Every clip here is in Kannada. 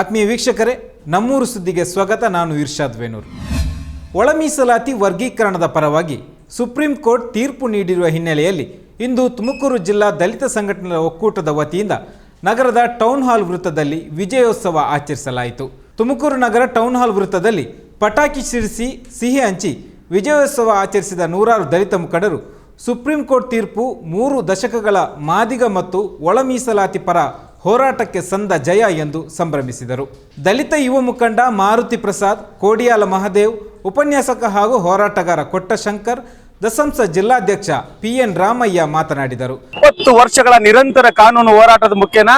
ಆತ್ಮೀಯ ವೀಕ್ಷಕರೇ, ನಮ್ಮೂರು ಸುದ್ದಿಗೆ ಸ್ವಾಗತ. ನಾನು ಇರ್ಷಾದ್ ವೇನೂರು ಒಳ ಮೀಸಲಾತಿ ವರ್ಗೀಕರಣದ ಪರವಾಗಿ ಸುಪ್ರೀಂ ಕೋರ್ಟ್ ತೀರ್ಪು ನೀಡಿರುವ ಹಿನ್ನೆಲೆಯಲ್ಲಿ ಇಂದು ತುಮಕೂರು ಜಿಲ್ಲಾ ದಲಿತ ಸಂಘಟನೆಗಳ ಒಕ್ಕೂಟದ ವತಿಯಿಂದ ನಗರದ ಟೌನ್ ಹಾಲ್ ವೃತ್ತದಲ್ಲಿ ವಿಜಯೋತ್ಸವ ಆಚರಿಸಲಾಯಿತು. ತುಮಕೂರು ನಗರ ಟೌನ್ ಹಾಲ್ ವೃತ್ತದಲ್ಲಿ ಪಟಾಕಿ ಸಿಡಿಸಿ, ಸಿಹಿ ಹಂಚಿ ವಿಜಯೋತ್ಸವ ಆಚರಿಸಿದ ನೂರಾರು ದಲಿತ ಮುಖಂಡರು ಸುಪ್ರೀಂ ಕೋರ್ಟ್ ತೀರ್ಪು ಮೂರು ದಶಕಗಳ ಮಾದಿಗ ಮತ್ತು ಒಳ ಮೀಸಲಾತಿ ಪರ ಹೋರಾಟಕ್ಕೆ ಸಂದ ಜಯ ಎಂದು ಸಂಭ್ರಮಿಸಿದರು. ದಲಿತ ಯುವ ಮುಖಂಡ ಮಾರುತಿ ಪ್ರಸಾದ್, ಕೋಡಿಯಾಲ ಮಹದೇವ್, ಉಪನ್ಯಾಸಕ ಹಾಗೂ ಹೋರಾಟಗಾರ ಕೊಟ್ಟಶಂಕರ್, ದಸಂಸ ಜಿಲ್ಲಾಧ್ಯಕ್ಷ ಪಿ ಎನ್ ರಾಮಯ್ಯ ಮಾತನಾಡಿದರು. ಇಪ್ಪತ್ತು ವರ್ಷಗಳ ನಿರಂತರ ಕಾನೂನು ಹೋರಾಟದ ಮುಖೇನ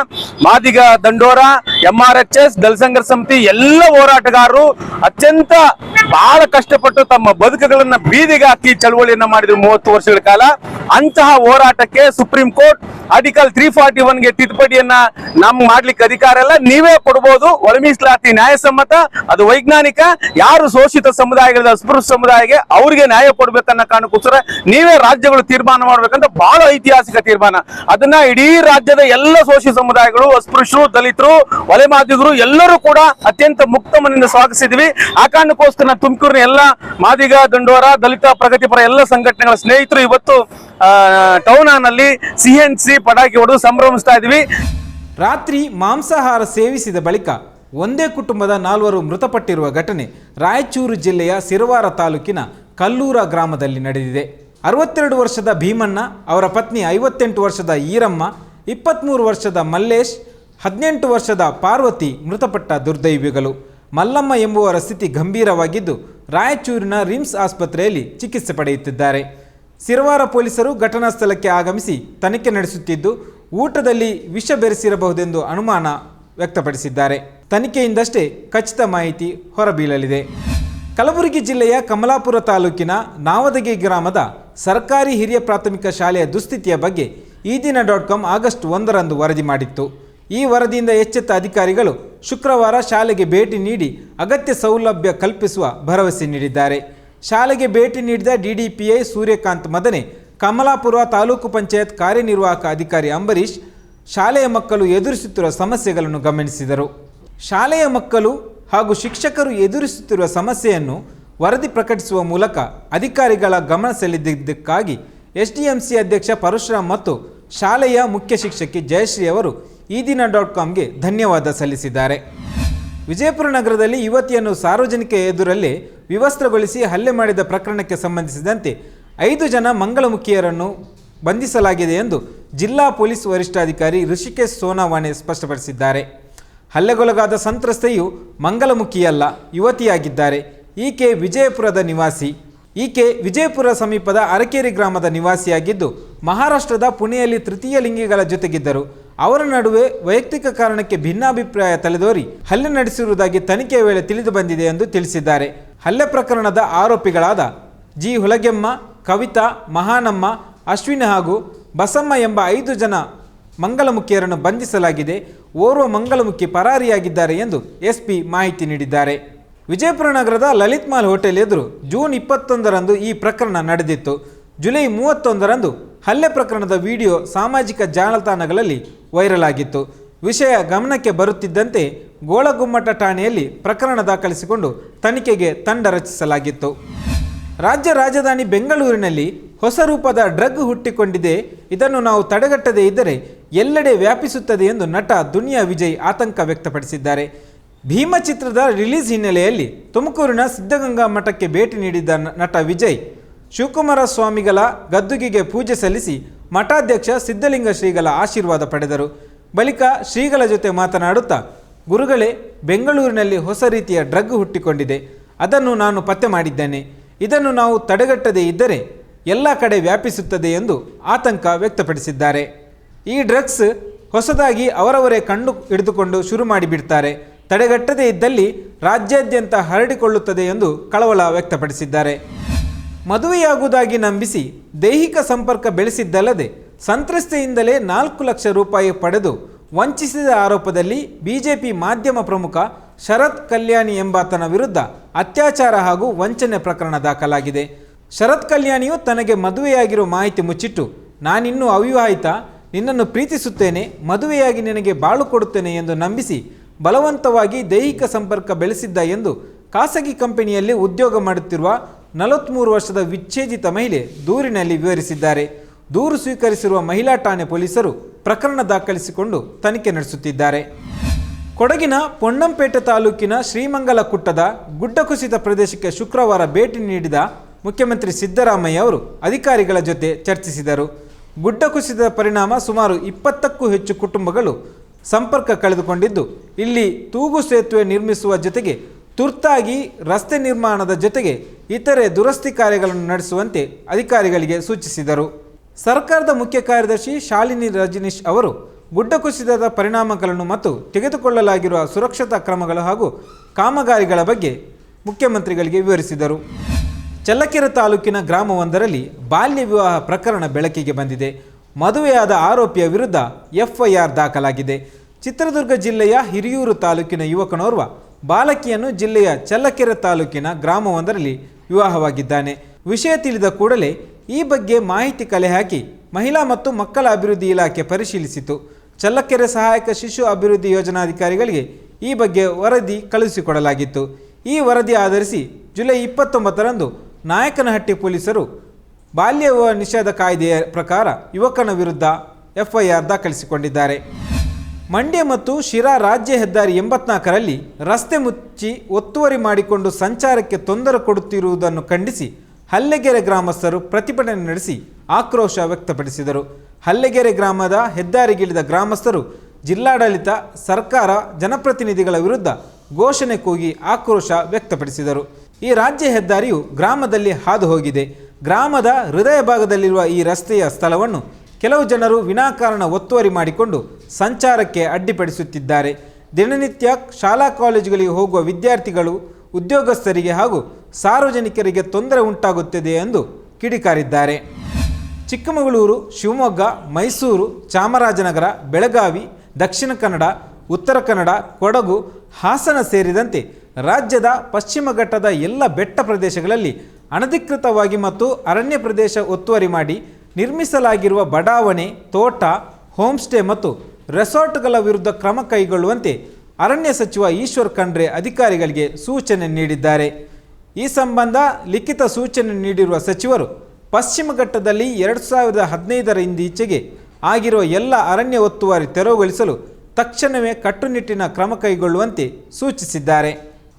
Madiga Dandora M R H S ದಳಸಂಘರ್ಷ ಸಮಿತಿ ಎಲ್ಲ ಹೋರಾಟಗಾರರು ಅತ್ಯಂತ ಬಹಳ ಕಷ್ಟಪಟ್ಟು ತಮ್ಮ ಬದುಕುಗಳನ್ನ ಬೀದಿಗೆ ಹಾಕಿ ಚಳವಳಿಯನ್ನ ಮಾಡಿದ್ರು ಮೂವತ್ತು ವರ್ಷಗಳ ಕಾಲ. ಅಂತಹ ಹೋರಾಟಕ್ಕೆ Supreme Court article three forty ಒನ್ಗೆ ತಿದ್ದುಪಡಿಯನ್ನ ನಮ್ ಮಾಡ್ಲಿಕ್ಕೆ ಅಧಿಕಾರ ಅಲ್ಲ ನೀವೇ ಕೊಡಬಹುದು ಒಳ ಮೀಸಲಾತಿ ನ್ಯಾಯಸಮ್ಮತ ಅದು ವೈಜ್ಞಾನಿಕ, ಯಾರು ಶೋಷಿತ ಸಮುದಾಯಗಳ ಅಸ್ಪೃಶ್ಯ ಸಮುದಾಯಕ್ಕೆ ಅವ್ರಿಗೆ ನ್ಯಾಯ ಕೊಡ್ಬೇಕನ್ನ ಕಾರಣಕ್ಕೋಸ್ಕರ ನೀವೇ ರಾಜ್ಯಗಳು ತೀರ್ಮಾನ ಮಾಡ್ಬೇಕಂತ ಬಹಳ ಐತಿಹಾಸಿಕ ತೀರ್ಮಾನ. ಅದನ್ನ ಇಡೀ ರಾಜ್ಯದ ಎಲ್ಲ ಶೋಷಿತ ಸಮುದಾಯಗಳು, ಅಸ್ಪೃಶ್ಯರು, ದಲಿತರು, ಒಲೆ ಮಾದಿಗರು ಎಲ್ಲರೂ ಕೂಡ ಅತ್ಯಂತ ಮುಕ್ತ ಮನೆಯಿಂದ ಸ್ವಾಗತಿಸಿದ್ವಿ. ಆ ಕಾರಣಕ್ಕೋಸ್ಕರ ತುಮಕೂರಿನ ಎಲ್ಲ ಮಾದಿಗ, ದಂಡೋರ, ದಲಿತ, ಪ್ರಗತಿಪರ ಎಲ್ಲ ಸಂಘಟನೆಗಳ ಸ್ನೇಹಿತರು ಇವತ್ತು ಟೌನ್ನಲ್ಲಿ ಸಿ ಎನ್ ಸಿ ಪಟಾಕಿ ಹೊಡೆದು ಸಂಭ್ರಮಿಸ್ತಾ ಇದ್ವಿ ರಾತ್ರಿ ಮಾಂಸಾಹಾರ ಸೇವಿಸಿದ ಬಳಿಕ ಒಂದೇ ಕುಟುಂಬದ ನಾಲ್ವರು ಮೃತಪಟ್ಟಿರುವ ಘಟನೆ ರಾಯಚೂರು ಜಿಲ್ಲೆಯ ಸಿರವಾರ ತಾಲೂಕಿನ ಕಲ್ಲೂರ ಗ್ರಾಮದಲ್ಲಿ ನಡೆದಿದೆ. ಅರವತ್ತೆರಡು ವರ್ಷದ ಭೀಮಣ್ಣ, ಅವರ ಪತ್ನಿ ಐವತ್ತೆಂಟು ವರ್ಷದ ಈರಮ್ಮ ಇಪ್ಪತ್ತ್ಮೂರು ವರ್ಷದ ಮಲ್ಲೇಶ್, ಹದಿನೆಂಟು ವರ್ಷದ ಪಾರ್ವತಿ ಮೃತಪಟ್ಟ ದುರ್ದೈವಿಗಳು. ಮಲ್ಲಮ್ಮ ಎಂಬುವರ ಸ್ಥಿತಿ ಗಂಭೀರವಾಗಿದ್ದು ರಾಯಚೂರಿನ ರಿಮ್ಸ್ ಆಸ್ಪತ್ರೆಯಲ್ಲಿ ಚಿಕಿತ್ಸೆ ಪಡೆಯುತ್ತಿದ್ದಾರೆ. ಸಿರವಾರ ಪೊಲೀಸರು ಘಟನಾ ಸ್ಥಳಕ್ಕೆ ಆಗಮಿಸಿ ತನಿಖೆ ನಡೆಸುತ್ತಿದ್ದು, ಊಟದಲ್ಲಿ ವಿಷ ಬೆರೆಸಿರಬಹುದೆಂದು ಅನುಮಾನ ವ್ಯಕ್ತಪಡಿಸಿದ್ದಾರೆ. ತನಿಖೆಯಿಂದಷ್ಟೇ ಖಚಿತ ಮಾಹಿತಿ ಹೊರಬೀಳಲಿದೆ. ಕಲಬುರಗಿ ಜಿಲ್ಲೆಯ ಕಮಲಾಪುರ ತಾಲೂಕಿನ ನಾವದಗಿ ಗ್ರಾಮದ ಸರ್ಕಾರಿ ಹಿರಿಯ ಪ್ರಾಥಮಿಕ ಶಾಲೆಯ ದುಸ್ಥಿತಿಯ ಬಗ್ಗೆ ಈ ದಿನ ಡಾಟ್ ಕಾಮ್ ಆಗಸ್ಟ್ ಒಂದರಂದು ವರದಿ ಮಾಡಿತ್ತು. ಈ ವರದಿಯಿಂದ ಎಚ್ಚೆತ್ತ ಅಧಿಕಾರಿಗಳು ಶುಕ್ರವಾರ ಶಾಲೆಗೆ ಭೇಟಿ ನೀಡಿ ಅಗತ್ಯ ಸೌಲಭ್ಯ ಕಲ್ಪಿಸುವ ಭರವಸೆ ನೀಡಿದ್ದಾರೆ. ಶಾಲೆಗೆ ಭೇಟಿ ನೀಡಿದ ಡಿಡಿಪಿಐ ಸೂರ್ಯಕಾಂತ್ ಮದನೆ, ಕಮಲಾಪುರ ತಾಲೂಕು ಪಂಚಾಯತ್ ಕಾರ್ಯನಿರ್ವಾಹಕ ಅಧಿಕಾರಿ ಅಂಬರೀಶ್ ಶಾಲೆಯ ಮಕ್ಕಳು ಎದುರಿಸುತ್ತಿರುವ ಸಮಸ್ಯೆಗಳನ್ನು ಗಮನಿಸಿದರು. ಶಾಲೆಯ ಮಕ್ಕಳು ಹಾಗೂ ಶಿಕ್ಷಕರು ಎದುರಿಸುತ್ತಿರುವ ಸಮಸ್ಯೆಯನ್ನು ವರದಿ ಪ್ರಕಟಿಸುವ ಮೂಲಕ ಅಧಿಕಾರಿಗಳ ಗಮನ ಸೆಳೆದಿದ್ದಕ್ಕಾಗಿ ಎಸ್ಡಿಎಂಸಿ ಅಧ್ಯಕ್ಷ ಪರಶುರಾಮ್ ಮತ್ತು ಶಾಲೆಯ ಮುಖ್ಯ ಶಿಕ್ಷಕಿ ಜಯಶ್ರೀ ಅವರು ಈ ದಿನ ಡಾಟ್ ಕಾಮ್ಗೆ ಧನ್ಯವಾದ ಸಲ್ಲಿಸಿದ್ದಾರೆ. ವಿಜಯಪುರ ನಗರದಲ್ಲಿ ಯುವತಿಯನ್ನು ಸಾರ್ವಜನಿಕ ಎದುರಲ್ಲಿ ವಿವಸ್ತ್ರಗೊಳಿಸಿ ಹಲ್ಲೆ ಮಾಡಿದ ಪ್ರಕರಣಕ್ಕೆ ಸಂಬಂಧಿಸಿದಂತೆ ಐದು ಜನ ಮಂಗಳಮುಖಿಯರನ್ನು ಬಂಧಿಸಲಾಗಿದೆ ಎಂದು ಜಿಲ್ಲಾ ಪೊಲೀಸ್ ವರಿಷ್ಠಾಧಿಕಾರಿ ಋಷಿಕೇಶ್ ಸೋನಾವಾಣೆ ಸ್ಪಷ್ಟಪಡಿಸಿದ್ದಾರೆ. ಹಲ್ಲೆಗೊಳಗಾದ ಸಂತ್ರಸ್ತೆಯು ಮಂಗಲಮುಖಿಯಲ್ಲ ಯುವತಿಯಾಗಿದ್ದಾರೆ. ಈಕೆ ವಿಜಯಪುರದ ನಿವಾಸಿ. ಈಕೆ ವಿಜಯಪುರ ಸಮೀಪದ ಅರಕೇರಿ ಗ್ರಾಮದ ನಿವಾಸಿಯಾಗಿದ್ದು, ಮಹಾರಾಷ್ಟ್ರದ ಪುಣೆಯಲ್ಲಿ ತೃತೀಯ ಲಿಂಗಿಗಳ ಜೊತೆಗಿದ್ದರು. ಅವರ ನಡುವೆ ವೈಯಕ್ತಿಕ ಕಾರಣಕ್ಕೆ ಭಿನ್ನಾಭಿಪ್ರಾಯ ತಲೆದೋರಿ ಹಲ್ಲೆ ನಡೆಸಿರುವುದಾಗಿ ತನಿಖೆಯ ವೇಳೆ ತಿಳಿದು ಬಂದಿದೆ ಎಂದು ತಿಳಿಸಿದ್ದಾರೆ. ಹಲ್ಲೆ ಪ್ರಕರಣದ ಆರೋಪಿಗಳಾದ ಜಿ. ಹುಲಗೆಮ್ಮ, ಕವಿತಾ, ಮಹಾನಮ್ಮ, ಅಶ್ವಿನಿ ಹಾಗೂ ಬಸಮ್ಮ ಎಂಬ ಐದು ಜನ ಮಂಗಲಮುಖಿಯರನ್ನು ಬಂಧಿಸಲಾಗಿದೆ. ಓರ್ವ ಮಂಗಲಮುಖಿ ಪರಾರಿಯಾಗಿದ್ದಾರೆ ಎಂದು ಎಸ್ಪಿ ಮಾಹಿತಿ ನೀಡಿದ್ದಾರೆ. ವಿಜಯಪುರ ನಗರದ ಲಲಿತ್ ಮಾಲ್ ಹೋಟೆಲ್ ಎದುರು ಜೂನ್ ಇಪ್ಪತ್ತೊಂದರಂದು ಈ ಪ್ರಕರಣ ನಡೆದಿತ್ತು. ಜುಲೈ ಮೂವತ್ತೊಂದರಂದು ಹಲ್ಲೆ ಪ್ರಕರಣದ ವಿಡಿಯೋ ಸಾಮಾಜಿಕ ಜಾಲತಾಣಗಳಲ್ಲಿ ವೈರಲ್ ಆಗಿತ್ತು. ವಿಷಯ ಗಮನಕ್ಕೆ ಬರುತ್ತಿದ್ದಂತೆ ಗೋಳಗುಮ್ಮಟ ಠಾಣೆಯಲ್ಲಿ ಪ್ರಕರಣ ದಾಖಲಿಸಿಕೊಂಡು ತನಿಖೆಗೆ ತಂಡ ರಚಿಸಲಾಗಿತ್ತು. ರಾಜ್ಯ ರಾಜಧಾನಿ ಬೆಂಗಳೂರಿನಲ್ಲಿ ಹೊಸ ರೂಪದ ಡ್ರಗ್ ಹುಟ್ಟಿಕೊಂಡಿದೆ. ಇದನ್ನು ನಾವು ತಡೆಗಟ್ಟದೇ ಇದ್ದರೆ ಎಲ್ಲೆಡೆ ವ್ಯಾಪಿಸುತ್ತದೆ ಎಂದು ನಟ ದುನಿಯಾ ವಿಜಯ್ ಆತಂಕ ವ್ಯಕ್ತಪಡಿಸಿದ್ದಾರೆ. ಭೀಮ ಚಿತ್ರದ ರಿಲೀಸ್ ಹಿನ್ನೆಲೆಯಲ್ಲಿ ತುಮಕೂರಿನ ಸಿದ್ಧಗಂಗಾ ಮಠಕ್ಕೆ ಭೇಟಿ ನೀಡಿದ್ದ ನಟ ವಿಜಯ್ ಶಿವಕುಮಾರ ಸ್ವಾಮಿಗಳ ಗದ್ದುಗೆಗೆ ಪೂಜೆ ಸಲ್ಲಿಸಿ ಮಠಾಧ್ಯಕ್ಷ ಸಿದ್ಧಲಿಂಗ ಶ್ರೀಗಳ ಆಶೀರ್ವಾದ ಪಡೆದರು. ಬಳಿಕ ಶ್ರೀಗಳ ಜೊತೆ ಮಾತನಾಡುತ್ತಾ, ಗುರುಗಳೇ, ಬೆಂಗಳೂರಿನಲ್ಲಿ ಹೊಸ ರೀತಿಯ ಡ್ರಗ್ ಹುಟ್ಟಿಕೊಂಡಿದೆ. ಅದನ್ನು ನಾನು ಪತ್ತೆ ಮಾಡಿದ್ದೇನೆ. ಇದನ್ನು ನಾವು ತಡೆಗಟ್ಟದೇ ಇದ್ದರೆ ಎಲ್ಲ ಕಡೆ ವ್ಯಾಪಿಸುತ್ತದೆ ಎಂದು ಆತಂಕ ವ್ಯಕ್ತಪಡಿಸಿದ್ದಾರೆ. ಈ ಡ್ರಗ್ಸ್ ಹೊಸದಾಗಿ ಅವರವರೇ ಕಂಡು ಹಿಡಿದುಕೊಂಡು ಶುರು ಮಾಡಿಬಿಡ್ತಾರೆ. ತಡೆಗಟ್ಟದೇ ಇದ್ದಲ್ಲಿ ರಾಜ್ಯಾದ್ಯಂತ ಹರಡಿಕೊಳ್ಳುತ್ತದೆ ಎಂದು ಕಳವಳ ವ್ಯಕ್ತಪಡಿಸಿದ್ದಾರೆ. ಮದುವೆಯಾಗುವುದಾಗಿ ನಂಬಿಸಿ ದೈಹಿಕ ಸಂಪರ್ಕ ಬೆಳೆಸಿದ್ದಲ್ಲದೆ ಸಂತ್ರಸ್ತೆಯಿಂದಲೇ ನಾಲ್ಕು ಲಕ್ಷ ರೂಪಾಯಿ ಪಡೆದು ವಂಚಿಸಿದ ಆರೋಪದಲ್ಲಿ ಬಿಜೆಪಿ ಮಾಧ್ಯಮ ಪ್ರಮುಖ ಶರತ್ ಕಲ್ಯಾಣಿ ಎಂಬಾತನ ವಿರುದ್ಧ ಅತ್ಯಾಚಾರ ಹಾಗೂ ವಂಚನೆ ಪ್ರಕರಣ ದಾಖಲಾಗಿದೆ. ಶರತ್ ಕಲ್ಯಾಣಿಯು ತನಗೆ ಮದುವೆಯಾಗಿರೋ ಮಾಹಿತಿ ಮುಚ್ಚಿಟ್ಟು, ನಾನಿನ್ನೂ ಅವಿವಾಹಿತ, ನಿನ್ನನ್ನು ಪ್ರೀತಿಸುತ್ತೇನೆ, ಮದುವೆಯಾಗಿ ನಿನಗೆ ಬಾಳು ಕೊಡುತ್ತೇನೆ ಎಂದು ನಂಬಿಸಿ ಬಲವಂತವಾಗಿ ದೈಹಿಕ ಸಂಪರ್ಕ ಬೆಳೆಸಿದ್ದ ಎಂದು ಖಾಸಗಿ ಕಂಪನಿಯಲ್ಲಿ ಉದ್ಯೋಗ ಮಾಡುತ್ತಿರುವ ನಲವತ್ತ್ಮೂರು ವರ್ಷದ ವಿಚ್ಛೇದಿತ ಮಹಿಳೆ ದೂರಿನಲ್ಲಿ ವಿವರಿಸಿದ್ದಾರೆ. ದೂರು ಸ್ವೀಕರಿಸಿರುವ ಮಹಿಳಾ ಠಾಣೆ ಪೊಲೀಸರು ಪ್ರಕರಣ ದಾಖಲಿಸಿಕೊಂಡು ತನಿಖೆ ನಡೆಸುತ್ತಿದ್ದಾರೆ. ಕೊಡಗಿನ ಪೊನ್ನಂಪೇಟೆ ತಾಲೂಕಿನ ಶ್ರೀಮಂಗಲ ಕುಟ್ಟದ ಗುಡ್ಡ ಕುಸಿತ ಪ್ರದೇಶಕ್ಕೆ ಶುಕ್ರವಾರ ಭೇಟಿ ನೀಡಿದ ಮುಖ್ಯಮಂತ್ರಿ ಸಿದ್ದರಾಮಯ್ಯ ಅವರು ಅಧಿಕಾರಿಗಳ ಜೊತೆ ಚರ್ಚಿಸಿದರು. ಗುಡ್ಡ ಕುಸಿತದ ಪರಿಣಾಮ ಸುಮಾರು ಇಪ್ಪತ್ತಕ್ಕೂ ಹೆಚ್ಚು ಕುಟುಂಬಗಳು ಸಂಪರ್ಕ ಕಳೆದುಕೊಂಡಿದ್ದು, ಇಲ್ಲಿ ತೂಗು ಸೇತುವೆ ನಿರ್ಮಿಸುವ ಜೊತೆಗೆ ತುರ್ತಾಗಿ ರಸ್ತೆ ನಿರ್ಮಾಣದ ಜೊತೆಗೆ ಇತರೆ ದುರಸ್ತಿ ಕಾರ್ಯಗಳನ್ನು ನಡೆಸುವಂತೆ ಅಧಿಕಾರಿಗಳಿಗೆ ಸೂಚಿಸಿದರು. ಸರ್ಕಾರದ ಮುಖ್ಯ ಕಾರ್ಯದರ್ಶಿ ಶಾಲಿನಿ ರಜನೀಶ್ ಅವರು ಗುಡ್ಡ ಕುಸಿತದ ಪರಿಣಾಮಗಳನ್ನು ಮತ್ತು ತೆಗೆದುಕೊಳ್ಳಲಾಗಿರುವ ಸುರಕ್ಷತಾ ಕ್ರಮಗಳು ಹಾಗೂ ಕಾಮಗಾರಿಗಳ ಬಗ್ಗೆ ಮುಖ್ಯಮಂತ್ರಿಗಳಿಗೆ ವಿವರಿಸಿದರು. ಚಲ್ಲಕೆರೆ ತಾಲೂಕಿನ ಗ್ರಾಮವೊಂದರಲ್ಲಿ ಬಾಲ್ಯ ವಿವಾಹ ಪ್ರಕರಣ ಬೆಳಕಿಗೆ ಬಂದಿದೆ. ಮದುವೆಯಾದ ಆರೋಪಿಯ ವಿರುದ್ಧ ಎಫ್ಐಆರ್ ದಾಖಲಾಗಿದೆ. ಚಿತ್ರದುರ್ಗ ಜಿಲ್ಲೆಯ ಹಿರಿಯೂರು ತಾಲೂಕಿನ ಯುವಕನೋರ್ವ ಬಾಲಕಿಯನ್ನು ಜಿಲ್ಲೆಯ ಚಲ್ಲಕೆರೆ ತಾಲೂಕಿನ ಗ್ರಾಮವೊಂದರಲ್ಲಿ ವಿವಾಹವಾಗಿದ್ದಾನೆ. ವಿಷಯ ತಿಳಿದ ಕೂಡಲೇ ಈ ಬಗ್ಗೆ ಮಾಹಿತಿ ಕಲೆ ಹಾಕಿ ಮಹಿಳಾ ಮತ್ತು ಮಕ್ಕಳ ಅಭಿವೃದ್ಧಿ ಇಲಾಖೆ ಪರಿಶೀಲಿಸಿತು. ಚಲ್ಲಕೆರೆ ಸಹಾಯಕ ಶಿಶು ಅಭಿವೃದ್ಧಿ ಯೋಜನಾಧಿಕಾರಿಗಳಿಗೆ ಈ ಬಗ್ಗೆ ವರದಿ ಕಳುಹಿಸಿಕೊಡಲಾಗಿತ್ತು. ಈ ವರದಿ ಆಧರಿಸಿ ಜುಲೈ ಇಪ್ಪತ್ತೊಂಬತ್ತರಂದು ನಾಯಕನಹಟ್ಟಿ ಪೊಲೀಸರು ಬಾಲ್ಯ ವಿವಾಹ ನಿಷೇಧ ಕಾಯ್ದೆಯ ಪ್ರಕಾರ ಯುವಕನ ವಿರುದ್ಧ ಎಫ್ಐಆರ್ ದಾಖಲಿಸಿಕೊಂಡಿದ್ದಾರೆ. ಮಂಡ್ಯ ಮತ್ತು ಶಿರಾ ರಾಜ್ಯ ಹೆದ್ದಾರಿ ಎಂಬತ್ನಾಲ್ಕರಲ್ಲಿ ರಸ್ತೆ ಮುಚ್ಚಿ ಒತ್ತುವರಿ ಮಾಡಿಕೊಂಡು ಸಂಚಾರಕ್ಕೆ ತೊಂದರೆ ಕೊಡುತ್ತಿರುವುದನ್ನು ಖಂಡಿಸಿ ಹಲ್ಲೆಗೆರೆ ಗ್ರಾಮಸ್ಥರು ಪ್ರತಿಭಟನೆ ನಡೆಸಿ ಆಕ್ರೋಶ ವ್ಯಕ್ತಪಡಿಸಿದರು. ಹಲ್ಲೆಗೆರೆ ಗ್ರಾಮದ ಹೆದ್ದಾರಿಗಿಳಿದ ಗ್ರಾಮಸ್ಥರು ಜಿಲ್ಲಾಡಳಿತ, ಸರ್ಕಾರ, ಜನಪ್ರತಿನಿಧಿಗಳ ವಿರುದ್ಧ ಘೋಷಣೆ ಕೂಗಿ ಆಕ್ರೋಶ ವ್ಯಕ್ತಪಡಿಸಿದರು. ಈ ರಾಜ್ಯ ಹೆದ್ದಾರಿಯು ಗ್ರಾಮದಲ್ಲಿ ಹಾದು ಹೋಗಿದೆ ಗ್ರಾಮದ ಹೃದಯ ಭಾಗದಲ್ಲಿರುವ ಈ ರಸ್ತೆಯ ಸ್ಥಳವನ್ನು ಕೆಲವು ಜನರು ವಿನಾಕಾರಣ ಒತ್ತುವರಿ ಮಾಡಿಕೊಂಡು ಸಂಚಾರಕ್ಕೆ ಅಡ್ಡಿಪಡಿಸುತ್ತಿದ್ದಾರೆ. ದಿನನಿತ್ಯ ಶಾಲಾ ಕಾಲೇಜುಗಳಿಗೆ ಹೋಗುವ ವಿದ್ಯಾರ್ಥಿಗಳು, ಉದ್ಯೋಗಸ್ಥರಿಗೆ ಹಾಗೂ ಸಾರ್ವಜನಿಕರಿಗೆ ತೊಂದರೆ ಉಂಟಾಗುತ್ತಿದೆ ಎಂದು ಕಿಡಿಕಾರಿದ್ದಾರೆ. ಚಿಕ್ಕಮಗಳೂರು, ಶಿವಮೊಗ್ಗ, ಮೈಸೂರು, ಚಾಮರಾಜನಗರ, ಬೆಳಗಾವಿ, ದಕ್ಷಿಣ ಕನ್ನಡ, ಉತ್ತರ ಕನ್ನಡ, ಕೊಡಗು, ಹಾಸನ ಸೇರಿದಂತೆ ರಾಜ್ಯದ ಪಶ್ಚಿಮ ಘಟ್ಟದ ಎಲ್ಲ ಬೆಟ್ಟ ಪ್ರದೇಶಗಳಲ್ಲಿ ಅನಧಿಕೃತವಾಗಿ ಮತ್ತು ಅರಣ್ಯ ಪ್ರದೇಶ ಒತ್ತುವರಿ ಮಾಡಿ ನಿರ್ಮಿಸಲಾಗಿರುವ ಬಡಾವಣೆ, ತೋಟ, ಹೋಮ್ಸ್ಟೇ ಮತ್ತು ರೆಸಾರ್ಟ್ಗಳ ವಿರುದ್ಧ ಕ್ರಮ ಕೈಗೊಳ್ಳುವಂತೆ ಅರಣ್ಯ ಸಚಿವ ಈಶ್ವರ್ ಖಂಡ್ರೆ ಅಧಿಕಾರಿಗಳಿಗೆ ಸೂಚನೆ ನೀಡಿದ್ದಾರೆ. ಈ ಸಂಬಂಧ ಲಿಖಿತ ಸೂಚನೆ ನೀಡಿರುವ ಸಚಿವರು, ಪಶ್ಚಿಮ ಘಟ್ಟದಲ್ಲಿ ಎರಡು ಸಾವಿರದ ಹದಿನೈದರ ಇಂದೀಚೆಗೆ ಆಗಿರುವ ಎಲ್ಲ ಅರಣ್ಯ ಒತ್ತುವರಿ ತೆರವುಗೊಳಿಸಲು ತಕ್ಷಣವೇ ಕಟ್ಟುನಿಟ್ಟಿನ ಕ್ರಮ ಕೈಗೊಳ್ಳುವಂತೆ ಸೂಚಿಸಿದ್ದಾರೆ.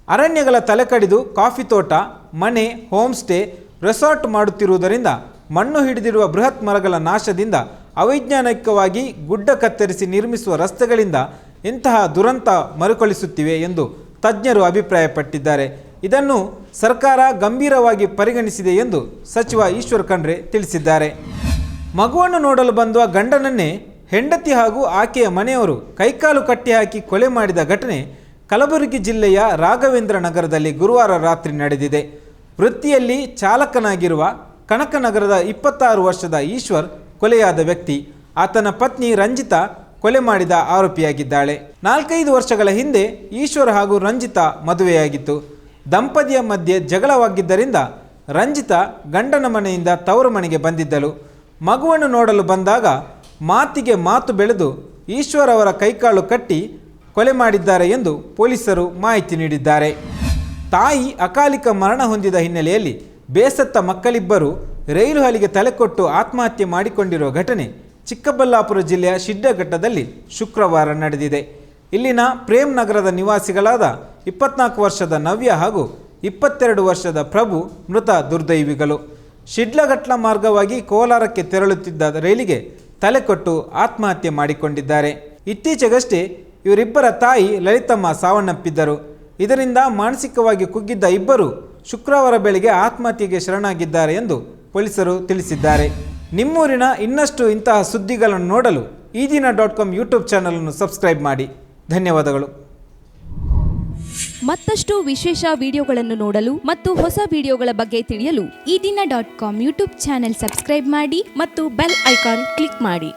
ಅರಣ್ಯಗಳ ತಲೆಕಡಿದು ಕಾಫಿ ತೋಟ, ಮನೆ, ಹೋಮ್ಸ್ಟೇ, ರೆಸಾರ್ಟ್ ಮಾಡುತ್ತಿರುವುದರಿಂದ ಮಣ್ಣು ಹಿಡಿದಿರುವ ಬೃಹತ್ ಮರಗಳ ನಾಶದಿಂದ ಅವೈಜ್ಞಾನಿಕವಾಗಿ ಗುಡ್ಡ ಕತ್ತರಿಸಿ ನಿರ್ಮಿಸುವ ರಸ್ತೆಗಳಿಂದ ಇಂತಹ ದುರಂತ ಮರುಕಳಿಸುತ್ತಿವೆ ಎಂದು ತಜ್ಞರು ಅಭಿಪ್ರಾಯಪಟ್ಟಿದ್ದಾರೆ. ಇದನ್ನು ಸರ್ಕಾರ ಗಂಭೀರವಾಗಿ ಪರಿಗಣಿಸಿದೆ ಎಂದು ಸಚಿವ ಈಶ್ವರ್ ಖಂಡ್ರೆ ತಿಳಿಸಿದ್ದಾರೆ. ಮಗುವನ್ನು ನೋಡಲು ಬಂದ ಗಂಡನನ್ನೇ ಹೆಂಡತಿ ಹಾಗೂ ಆಕೆಯ ಮನೆಯವರು ಕೈಕಾಲು ಕಟ್ಟಿಹಾಕಿ ಕೊಲೆ ಮಾಡಿದ ಘಟನೆ ಕಲಬುರಗಿ ಜಿಲ್ಲೆಯ ರಾಘವೇಂದ್ರ ನಗರದಲ್ಲಿ ಗುರುವಾರ ರಾತ್ರಿ ನಡೆದಿದೆ. ವೃತ್ತಿಯಲ್ಲಿ ಚಾಲಕನಾಗಿರುವ ಕನಕನಗರದ ಇಪ್ಪತ್ತಾರು ವರ್ಷದ ಈಶ್ವರ್ ಕೊಲೆಯಾದ ವ್ಯಕ್ತಿ. ಆತನ ಪತ್ನಿ ರಂಜಿತಾ ಕೊಲೆ ಮಾಡಿದ ಆರೋಪಿಯಾಗಿದ್ದಾಳೆ. ನಾಲ್ಕೈದು ವರ್ಷಗಳ ಹಿಂದೆ ಈಶ್ವರ್ ಹಾಗೂ ರಂಜಿತಾ ಮದುವೆಯಾಗಿತ್ತು. ದಂಪತಿಯ ಮಧ್ಯೆ ಜಗಳವಾಗಿದ್ದರಿಂದ ರಂಜಿತಾ ಗಂಡನ ಮನೆಯಿಂದ ತವರು ಮನೆಗೆ ಬಂದಿದ್ದಳು. ಮಗುವನ್ನು ನೋಡಲು ಬಂದಾಗ ಮಾತಿಗೆ ಮಾತು ಬೆಳೆದು ಈಶ್ವರ್ ಅವರ ಕೈಕಾಲು ಕಟ್ಟಿ ಕೊಲೆ ಮಾಡಿದ್ದಾರೆ ಎಂದು ಪೊಲೀಸರು ಮಾಹಿತಿ ನೀಡಿದ್ದಾರೆ. ತಾಯಿ ಅಕಾಲಿಕ ಮರಣ ಹೊಂದಿದ ಹಿನ್ನೆಲೆಯಲ್ಲಿ ಬೇಸತ್ತ ಮಕ್ಕಳಿಬ್ಬರು ರೈಲು ಹಳಿಗೆ ತಲೆಕೊಟ್ಟು ಆತ್ಮಹತ್ಯೆ ಮಾಡಿಕೊಂಡಿರುವ ಘಟನೆ ಚಿಕ್ಕಬಳ್ಳಾಪುರ ಜಿಲ್ಲೆಯ ಶಿಡ್ಡಘಟ್ಟದಲ್ಲಿ ಶುಕ್ರವಾರ ನಡೆದಿದೆ. ಇಲ್ಲಿನ ಪ್ರೇಮ್ ನಗರದ ನಿವಾಸಿಗಳಾದ ಇಪ್ಪತ್ನಾಲ್ಕು ವರ್ಷದ ನವ್ಯ ಹಾಗೂ ಇಪ್ಪತ್ತೆರಡು ವರ್ಷದ ಪ್ರಭು ಮೃತ ದುರ್ದೈವಿಗಳು. ಶಿಡ್ಲಘಟ್ಲ ಮಾರ್ಗವಾಗಿ ಕೋಲಾರಕ್ಕೆ ತೆರಳುತ್ತಿದ್ದ ರೈಲಿಗೆ ತಲೆಕೊಟ್ಟು ಆತ್ಮಹತ್ಯೆ ಮಾಡಿಕೊಂಡಿದ್ದಾರೆ. ಇತ್ತೀಚೆಗಷ್ಟೇ ಇವರಿಬ್ಬರ ತಾಯಿ ಲಲಿತಮ್ಮ ಸಾವನ್ನಪ್ಪಿದ್ದರು. ಇದರಿಂದ ಮಾನಸಿಕವಾಗಿ ಕುಗ್ಗಿದ್ದ ಇಬ್ಬರು ಶುಕ್ರವಾರ ಬೆಳಿಗ್ಗೆ ಆತ್ಮಹತ್ಯೆಗೆ ಶರಣಾಗಿದ್ದಾರೆ ಎಂದು ಪೊಲೀಸರು ತಿಳಿಸಿದ್ದಾರೆ. ನಿಮ್ಮೂರಿನ ಇನ್ನಷ್ಟು ಇಂತಹ ಸುದ್ದಿಗಳನ್ನು ನೋಡಲು Ee Dina dot com YouTube ಚಾನಲನ್ನು ಸಬ್ಸ್ಕ್ರೈಬ್ ಮಾಡಿ. ಧನ್ಯವಾದಗಳು. ಮತ್ತಷ್ಟು ವಿಶೇಷ ವಿಡಿಯೋಗಳನ್ನು ನೋಡಲು ಮತ್ತು ಹೊಸ ವಿಡಿಯೋಗಳ ಬಗ್ಗೆ ತಿಳಿಯಲು Ee Dina dot com YouTube channel subscribe ಮಾಡಿ ಮತ್ತು ಬೆಲ್ ಐಕಾನ್ ಕ್ಲಿಕ್ ಮಾಡಿ.